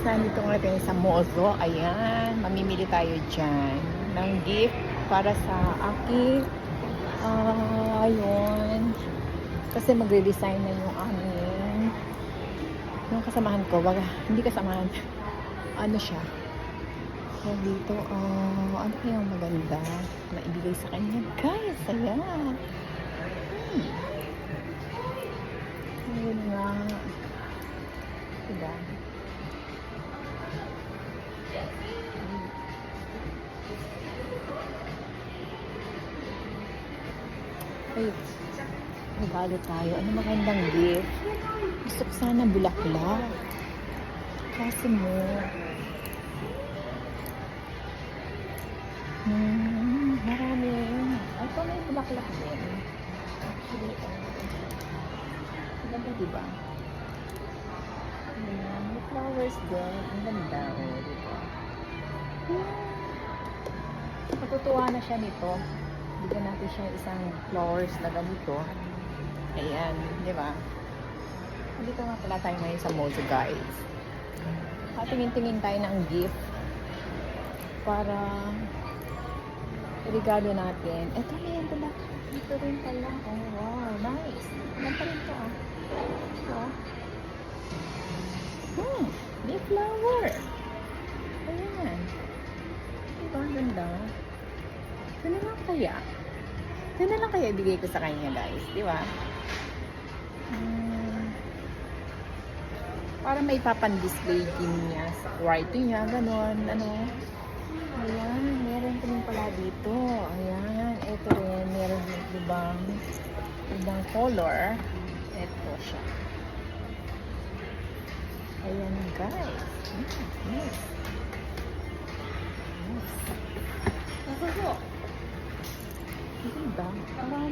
guys, nandito nga tayo sa Mozo. Ayan, mamimili tayo dyan ng gift para sa aking ah, ayun. Kasi magre-resign na yung aming yung kasamahan ko. Baga, hindi kasamahan. Ano siya? So, dito, ah, ano kayang maganda na ibigay sa kanya? Guys, ayan. Hmm. Ayun nga. Diba? Ay, regalo tayo. Ano magandang gift? Gusto ko sana bulaklak. Kasi mo. Hmm, marami. Ito may bulaklak din. Actually, uh, ganda diba? Ayan, may flowers din. Ang ganda, oh, diba? Hmm. Matutuwa na siya nito. Bigyan natin siya isang flowers na ganito. Ayan, di ba? Dito nga pala tayo ngayon sa Mozo, guys. At tingin-tingin tayo ng gift para regalo natin. Ito na yan pala. Dito rin pala. Oh, wow. Nice. Pa rin ah. Ito, ah. Hmm. May flower. Ayan. Diba? Ang ganda. Ito na lang kaya. Ito na lang kaya ibigay ko sa kanya, guys. Di ba? Hmm. Para may papan-display din niya sa kwarto niya. Ganon. Ano. Ayan. Meron ko rin pala dito. Ayan. Ito rin. Meron din ibang ibang color. Ito siya. Ayan, guys. Hmm, Nice. 就这么大。妈